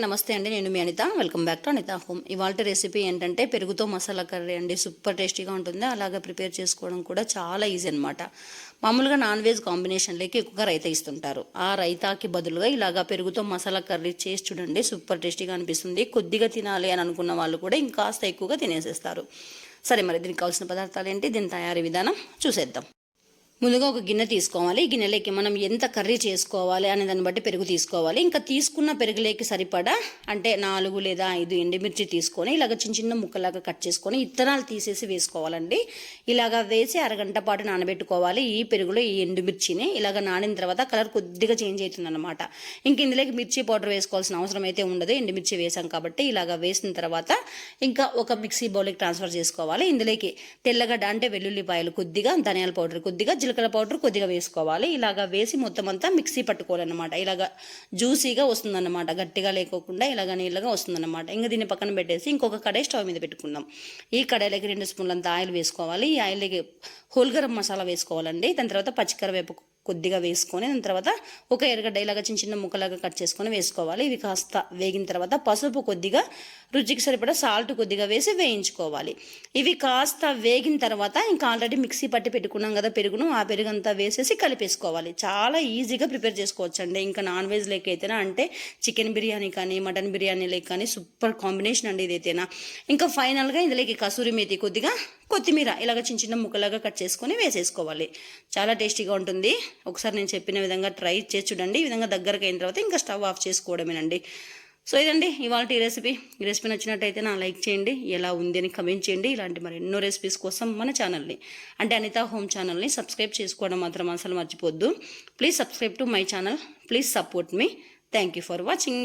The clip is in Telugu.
హాయ్ నమస్తే అండి. నేను మీ Anitha. Welcome back to Anitha home ఇవాళ రెసిపీ ఏంటంటే పెరుగుతో మసాలా కర్రీ అండి. సూపర్ టేస్టీగా ఉంటుంది. అలాగే ప్రిపేర్ చేసుకోవడం కూడా చాలా ఈజీ అనమాట మామూలుగా నాన్ వెజ్ కాంబినేషన్లోకి ఎక్కువగా రైతా ఇస్తుంటారు. ఆ రైతాకి బదులుగా ఇలాగా పెరుగుతో మసాలా కర్రీ చేసి చూడండి. సూపర్ టేస్టీగా అనిపిస్తుంది. కొద్దిగా తినాలి అని అనుకున్న వాళ్ళు కూడా ఇంకాస్త ఎక్కువగా తినేసేస్తారు. సరే మరి దీనికి కావాల్సిన పదార్థాలు ఏంటి? దీని తయారీ విధానం చూసేద్దాం. ముందుగా ఒక గిన్నె తీసుకోవాలి. ఈ గిన్నెలోకి మనం ఎంత కర్రీ చేసుకోవాలి అనే దాన్ని బట్టి పెరుగు తీసుకోవాలి. ఇంకా తీసుకున్న పెరుగులోకి సరిపడా అంటే నాలుగు లేదా ఐదు ఎండుమిర్చి తీసుకొని ఇలాగ చిన్న చిన్న ముక్కలాగా కట్ చేసుకొని ఇత్తనాలు తీసేసి వేసుకోవాలండి. ఇలాగ వేసి అరగంట పాటు నానబెట్టుకోవాలి. ఈ పెరుగులో ఈ ఎండుమిర్చిని ఇలాగ నానిన తర్వాత కలర్ కొద్దిగా చేంజ్ అవుతుంది అనమాట ఇంక ఇందులోకి మిర్చి పౌడర్ వేసుకోవాల్సిన అవసరం అయితే ఉండదు. ఎండుమిర్చి వేసాం కాబట్టి ఇలాగ వేసిన తర్వాత ఇంకా ఒక మిక్సీ బౌల్కి ట్రాన్స్ఫర్ చేసుకోవాలి. ఇందులోకి తెల్లగడ్డ అంటే వెల్లుల్లిపాయలు కొద్దిగా ధనియాల పౌడర్ కొద్దిగా జీలకర్ర పౌడర్ కొద్దిగా వేసుకోవాలి. ఇలాగ వేసి మొత్తం అంతా మిక్సీ పట్టుకోవాలన్నమాట. ఇలాగ జ్యూసీగా వస్తుందన్నమాట. గట్టిగా లేకోకుండా ఇలాగ నీళ్ళగా వస్తుందన్నమాట. ఇంకా దీన్ని పక్కన పెట్టేసి ఇంకొక కడాయి స్టవ్ మీద పెట్టుకుందాం. ఈ కడాయిలోకి రెండు స్పూన్లంత ఆయిల్ వేసుకోవాలి. ఈ ఆయిల్కి హోల్ గరం మసాలా వేసుకోవాలండి. దాని తర్వాత పచ్చికరవేపు కొద్దిగా వేసుకొని దాని తర్వాత ఒక ఎరగడ్డ ఇలాగా చిన్న చిన్న ముక్కలాగా కట్ చేసుకొని వేసుకోవాలి. ఇవి కాస్త వేగిన తర్వాత పసుపు కొద్దిగా రుచికి సరిపడా సాల్ట్ కొద్దిగా వేసి వేయించుకోవాలి. ఇవి కాస్త వేగిన తర్వాత ఇంకా ఆల్రెడీ మిక్సీ పట్టి పెట్టుకున్నాం కదా పెరుగును ఆ పెరుగు అంతా వేసేసి కలిపేసుకోవాలి. చాలా ఈజీగా ప్రిపేర్ చేసుకోవచ్చు అండి ఇంకా నాన్ వెజ్ లెక్క అయితేనా అంటే చికెన్ బిర్యానీ కానీ మటన్ బిర్యానీ లెక్క కానీ సూపర్ కాంబినేషన్ అండి ఇదైతేనా. ఇంకా ఫైనల్గా ఇందులోకి కసూరి మేతి కొద్దిగా కొత్తిమీర ఇలాగ చిన్న చిన్న ముక్కలాగా కట్ చేసుకొని వేసేసుకోవాలి. చాలా టేస్టీగా ఉంటుంది. ఒకసారి నేను చెప్పిన విధంగా ట్రై చేసి చూడండి. ఈ విధంగా దగ్గరకు అయిన తర్వాత ఇంకా స్టవ్ ఆఫ్ చేసుకోవడమేనండి. సో ఇదండి ఇవాళ ఈ రెసిపీ. ఈ రెసిపీ నచ్చినట్టయితే నా లైక్ చేయండి. ఎలా ఉంది అని కమెంట్ చేయండి. ఇలాంటి మరి ఎన్నో రెసిపీస్ కోసం మన ఛానల్ని అంటే అనిత హోమ్ ఛానల్ని సబ్స్క్రైబ్ చేసుకోవడం మాత్రం అసలు మర్చిపోద్దు. Please subscribe to my channel. Please support me. Thank you for watching.